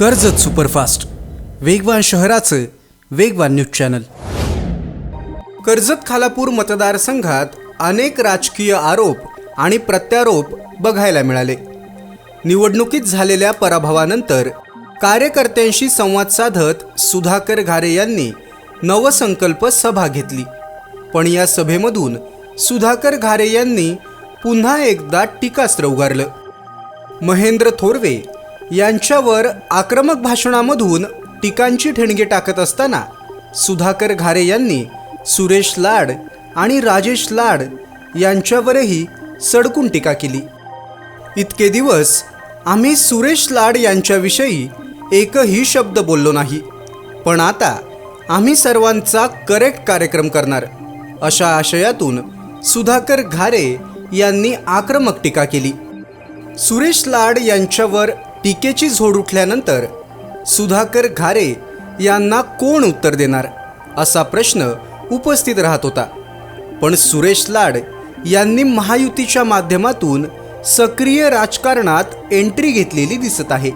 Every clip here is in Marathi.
कर्जत सुपरफास्ट. वेगवान शहराचं वेगवान न्यूज चॅनल. कर्जत खालापूर मतदारसंघात अनेक राजकीय आरोप आणि प्रत्यारोप बघायला मिळाले. निवडणुकीत झालेल्या पराभवानंतर कार्यकर्त्यांशी संवाद साधत सुधाकर घारे यांनी नवसंकल्प सभा घेतली. पण या सभेमधून सुधाकर घारे यांनी पुन्हा एकदा टीकास्त्र उगारलं. महेंद्र थोरवे यांच्यावर आक्रमक भाषणामधून टीकांची ठेणगी टाकत असताना सुधाकर घारे यांनी सुरेश लाड आणि राजेश लाड यांच्यावरही सडकून टीका केली. इतके दिवस आम्ही सुरेश लाड यांच्याविषयी एकही शब्द बोललो नाही. पण आता आम्ही सर्वांचा करेक्ट कार्यक्रम करणार अशा आशयातून सुधाकर घारे यांनी आक्रमक टीका केली. सुरेश लाड यांच्यावर टीकेची झोड उठल्यानंतर सुधाकर घारे यांना कोण उत्तर देणार असा प्रश्न उपस्थित राहत होता. पण सुरेश लाड यांनी महायुतीच्या माध्यमातून सक्रिय राजकारणात एंट्री घेतलेली दिसत आहे.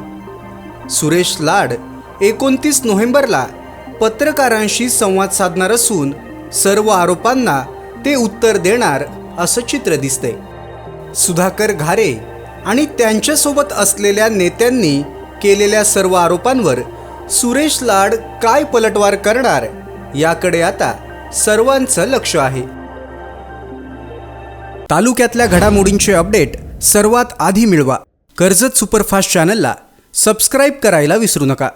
सुरेश लाड एकोणतीस नोव्हेंबरला पत्रकारांशी संवाद साधणार असून सर्व आरोपांना ते उत्तर देणार असं चित्र दिसतंय. सुधाकर घारे आणि त्यांच्यासोबत असलेल्या नेत्यांनी केलेल्या सर्व आरोपांवर सुरेश लाड काय पलटवार करणार याकडे आता सर्वांचं लक्ष आहे. तालुक्यातल्या घडामोडींचे अपडेट सर्वात आधी मिळवा. कर्जत सुपरफास्ट चॅनलला सबस्क्राईब करायला विसरू नका.